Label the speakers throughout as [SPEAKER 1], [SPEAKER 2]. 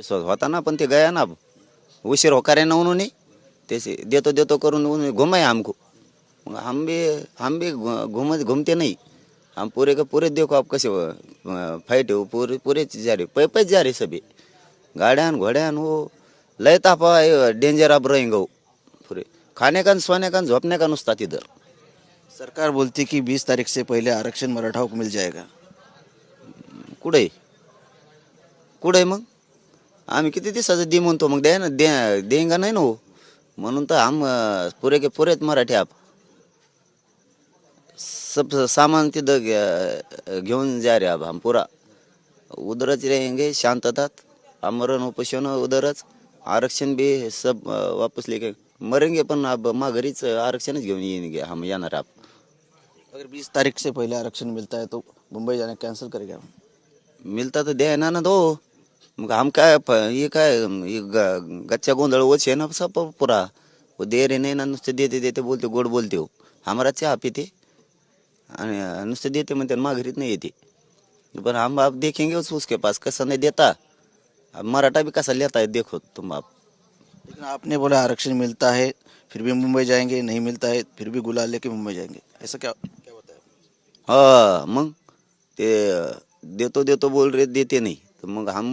[SPEAKER 1] विश्वास होता ना पण ते गया ना. उशीर होकारे ना उन्होंने तेसे देतो देतो करून उन्होंने घुमाए हमको. मग हम भी हम भी घूम घूमते नहीं. हम पूरे के पूरे देखो आप कैसे फाइट है पूरे पूरे जा रहे पै पै जा रहे सभी. गाड़ियान घोड़ियान वो लय तापा डेंजर आप रहेंगे. पूरे. खाने का सोने का झोपने का नुसता तिधर
[SPEAKER 2] सरकार बोलती कि 20 तारीख से पहले आरक्षण मराठाओं को मिल जाएगा।
[SPEAKER 1] कुठे? कुठे मग? आम्ही किती दिवसाचं दे म्हणतो मग द्या ना दे देंगा नाही ना हो. म्हणून तर आम पुरे के पुरेत मराठी आप. सब सामान तिथं घेऊन जा रे हम पूरा. उधरच रहेंगे शांततात आमरण उपोषण उधरच आरक्षण भी सब वापस लेके मरेंगे पण अब माघारीच आरक्षणच घेऊन येईन हम येणार आप.
[SPEAKER 2] अगर 20 तारीख से पहले आरक्षण मिलता है तो मुंबई जाना कैंसिल करेगा
[SPEAKER 1] मिळता तर द्या ना ना तो. मग हम काय प- हे काय हे ग- गच्च्या गोंधळ ओछे ना सब पुरा. वो दे रे नाही ना नुसते देते देते बोलते गोड बोलते हो. हमारा चहा पिते. आणि नुसते देते म्हणते आणि माघारीत नाही येते. पण हम आप देखेंगे उस, उसके पास. कैसा नहीं देता. अब मराठा भी कैसा लेता है देखो तुम आप
[SPEAKER 2] लेकिन आपने बोला आरक्षण मिलता है फिर भी मुंबई जाएंगे नहीं मिलता है फिर भी गुलाल लेके मुंबई जाएंगे. ऐसा क्या क्या बताया?
[SPEAKER 1] हा मग ते देतो देतो बोल रहे देते नहीं. तो मग हम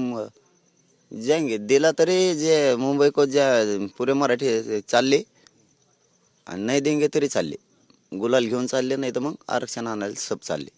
[SPEAKER 1] जाएंगे दिला तरी जे मुंबई को ज्या पुरे मराठी चालले आणि नाही देंगे तरी चालले. गुलाल घेऊन चालले नाही तर मग आरक्षण आणायला सब चालले.